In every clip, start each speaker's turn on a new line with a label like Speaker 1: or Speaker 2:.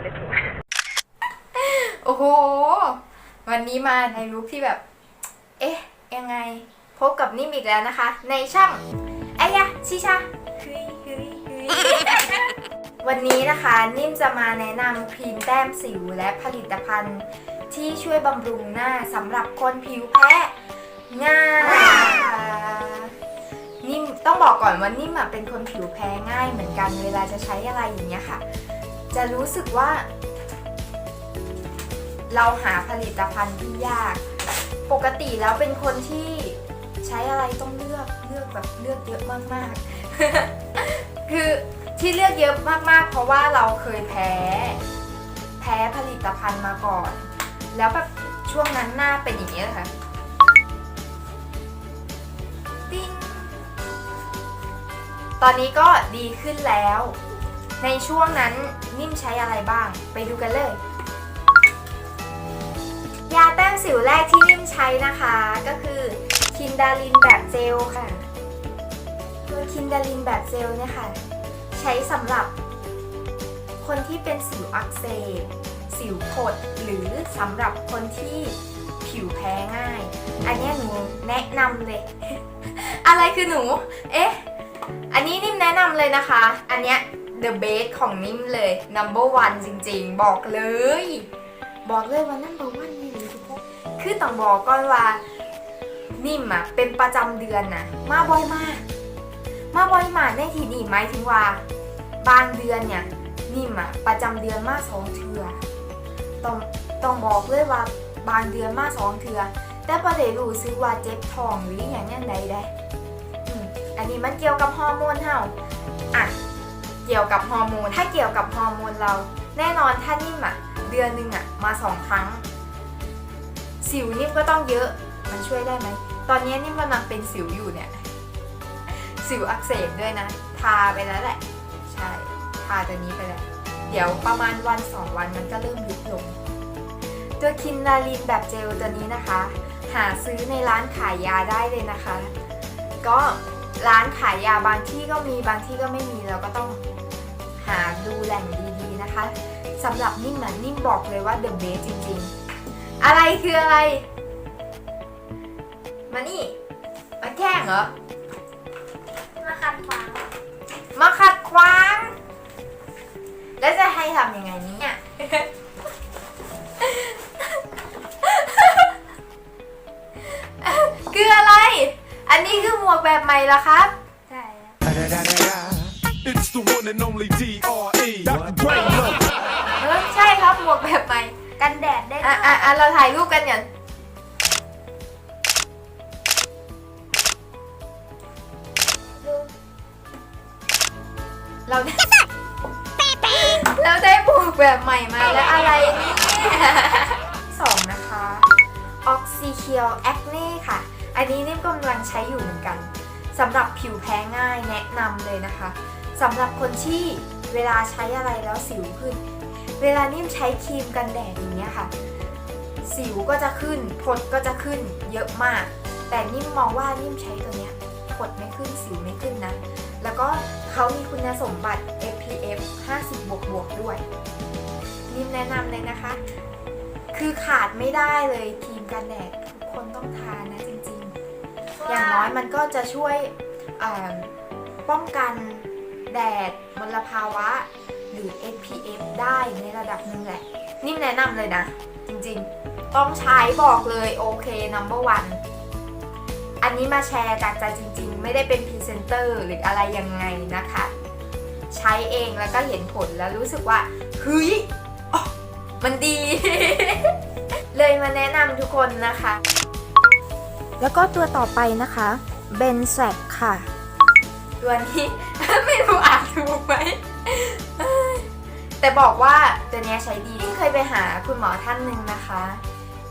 Speaker 1: เลยถูก
Speaker 2: โอ้โห วันนี้มาในลุคที่แบบ เอ๊ะ ยังไง พบกับนิ่มอีกแล้วนะคะ ในช่องไอ้ยะชิชาเฮ้ยเฮ้ยเฮ้ยวันนี้นะคะนิ่มจะมาแนะนำครีมแต้มสิวและผลิตภัณฑ์ ที่ช่วยบำรุงหน้าสำหรับคนผิวแพ้ง่ายนิ่มต้องบอกก่อนว่านิ่มเป็นคนผิวแพ้ง่ายเหมือนกันเวลาจะใช้อะไรอย่างเงี้ยค่ะ จะรู้สึกว่า เราหาผลิตภัณฑ์ที่ยาก ปกติแล้วเป็นคนที่ใช้อะไรต้องเลือกเลือกแบบเลือกเยอะมากๆ คือที่เลือกเยอะมากๆ เพราะว่าเราเคยแพ้ แพ้ผลิตภัณฑ์มาก่อน แล้วแบบช่วงนั้นหน้าเป็นอย่างนี้ยค่ะติ้งตอนนี้ก็ดีขึ้นแล้ว ในช่วงนั้นนิ่มใช้อะไรบ้าง ไปดูกันเลย ยาแต้มสิวแรกที่นิ่มใช้นะคะ ก็คือคินดาลินแบบเจลค่ะ ตัวคินดาลินแบบเจลเนี่ยค่ะ ใช้สำหรับ คนที่เป็นสิวอักเสบสิวผดหรือสำหรับคนที่ผิวแพ้ง่าย อันนี้หนูแนะนำเลย อะไรคือหนู เอ๊ะ อันนี้นิ่มแนะนำเลยนะคะ อันเนี้ย the best ของนิ่มเลย number one จริงๆ บอกเลย บอกเลยว่า number one นี่เลยทุกคนคือต้องบอกก่อนว่านิ่มอะเป็นประจำเดือนนะมาบ่อยมาก มาบ่อยมากในที่นี่หมายถึงว่า บางเดือนเนี่ยนิ่มอะประจำเดือนมาสองเทือต้องต้องบอกเลยว่าบางเดือนมาสองเทือแต่ประเดี๋ยวรู้สึกว่าเจ็บท้องหรืออย่างนั้ใดได้อันนี้มันเกี่ยวกับฮอร์โมนเฮาอะ เกี่ยวกับฮอร์โมน ถ้าเกี่ยวกับฮอร์โมนเรา แน่นอนถ้านิ่มอะเดือนหนึ่งอะมาสองครั้ง สิวนิ่มก็ต้องเยอะ มันช่วยได้ไหม ตอนนี้นิ่มกำลังเป็นสิวอยู่เนี่ย สิวอักเสบด้วยนะ ทาไปแล้วแหละ ใช่ ทาตัวนี้ไปแล้ว เดี๋ยวประมาณวันสองวันมันก็เริ่มยุบลง ตัวคินดาลินแบบเจลตัวนี้นะคะ หาซื้อในร้านขายยาได้เลยนะคะ ก็ ร้านขายยาบางที่ก็มีบางที่ก็ไม่มีเราก็ต้องหาดูแหล่งดีๆนะคะสำหรับนิ่มนะนิ่มบอกเลยว่า the best จริงๆ อะไรคืออะไร มานี่มาแข่งเหรอ
Speaker 1: มาคัดฟัง
Speaker 2: มาขัดขวาง แล้วจะให้ทำยังไงเนี้คืออะไร อันนี้คือหมวกแบบใหม่ละครับ
Speaker 1: ใช่
Speaker 3: It's the one and only D.R.E. Dr. Dre Low.
Speaker 2: เออใช่ครับหมวกแบบใหม่
Speaker 1: กันแดดได้ด้
Speaker 2: อะ
Speaker 1: วย
Speaker 2: อะอะเราถ่ายรูปกันก่อนเราได้เราได้หมวกแบบใหม่มาแล้วอะไรเนี่ยสองนะคะ Oxy c u r e Acne ค่ะ อันนี้นิ่มกำลังใช้อยู่เหมือนกันสำหรับผิวแพ้ง่ายแนะนำเลยนะคะสำหรับคนที่เวลาใช้อะไรแล้วสิวขึ้น เวลานิ่มใช้ครีมกันแดดอย่างเงี้ยค่ะ สิวก็จะขึ้นผดก็จะขึ้นเยอะมาก แต่นิ่มมองว่านิ่มใช้ตัวเนี้ยผดไม่ขึ้นสิวไม่ขึ้นนะ แล้วก็เขามีคุณสมบัติ SPF 50 บวกบวกด้วย นิ่มแนะนำเลยนะคะ คือขาดไม่ได้เลยครีมกันแดดทุกคนต้องทานนะจริงๆ อย่างน้อยมันก็จะช่วยป้องกันแดดมลภาวะ หรือ SPF ได้ในระดับหนึ่งแหละ นิ่มแนะนำเลยนะ จริงๆ ต้องใช้บอกเลยโอเค number one อันนี้มาแชร์จากใจจริง ๆ ไม่ได้เป็นพรีเซนเตอร์หรืออะไรยังไงนะคะ ใช้เองแล้วก็เห็นผลแล้วรู้สึกว่าเฮ้ยมันดี เลยมาแนะนำทุกคนนะคะ
Speaker 4: แล้วก็ตัวต่อไปนะคะเบนแซกค่ะ
Speaker 2: ตัวนี้ ไม่รู้อ่านถูกไหมแต่บอกว่าตัวนี้ใช้ดีที่เคยไปหาคุณหมอท่านหนึ่งนะคะ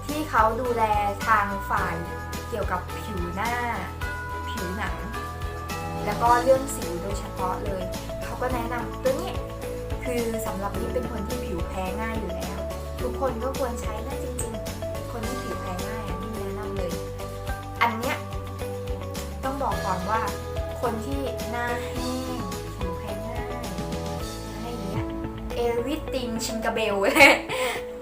Speaker 2: ที่เขาดูแลทางฝ่ายเกี่ยวกับผิวหน้า ผิวหนัง แล้วก็เรื่องสิวโดยเฉพาะเลย เขาก็แนะนำตัวนี้คือสำหรับนี่เป็นคนที่ผิวแพ้ง่ายอยู่แล้ว ทุกคนก็ควรใช้นะจริง อันเนี้ยต้องบอกก่อนว่า คนที่หน้าแห้งผิวแพ้ง่ายอะไรอย่างเงี้ย everything ชิงกาเบล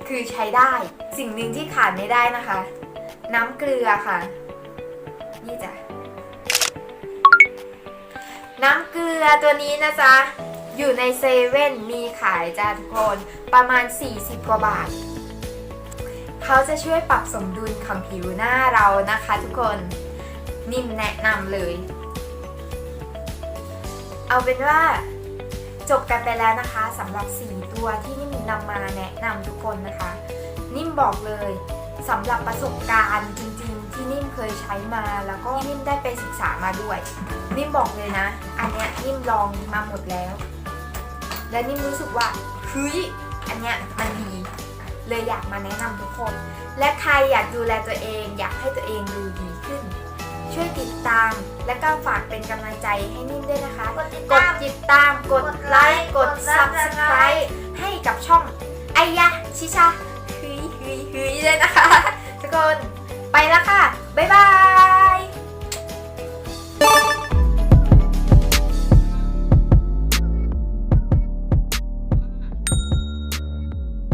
Speaker 2: คือใช้ได้ สิ่งหนึ่งที่ขาดไม่ได้นะคะ น้ำเกลือค่ะ นี่จ้ะ น้ำเกลือตัวนี้นะจ๊ะ อยู่ในเซเว่นมีขายจ้าทุกคน ประมาณ 40 กว่าบาท เขาจะช่วยปรับสมดุลของผิวหน้าเรานะคะทุกคนนิ่มแนะนำเลย เอาเป็นว่าจบกันไปแล้วนะคะสำหรับ 4 ตัวที่นิ่มนำมาแนะนำทุกคนนะคะ นิ่มบอกเลยสำหรับประสบการณ์จริงๆ ที่นิ่มเคยใช้มาแล้วก็นิ่มได้ไปศึกษามาด้วย นิ่มบอกเลยนะ อันเนี้ยนิ่มลองมาหมดแล้ว และนิ่มรู้สึกว่าเฮ้ยอันเนี้ยมันดี เลยอยากมาแนะนำทุกคน และใครอยากดูแลตัวเองอยากให้ตัวเองดูดีขึ้น ช่วยติดตาม และก็ฝากเป็นกำลังใจให้นิ่มด้วยนะคะ
Speaker 1: กดติด
Speaker 2: ก
Speaker 1: ตา
Speaker 2: ด
Speaker 1: ม
Speaker 2: ติดตามกดไลค์กด subscribe ให้กับช่องไอยะชิชาฮึยฮึยฮึยเลยนะคะ ทุกคนไปแล้วค่ะ บ๊ายบาย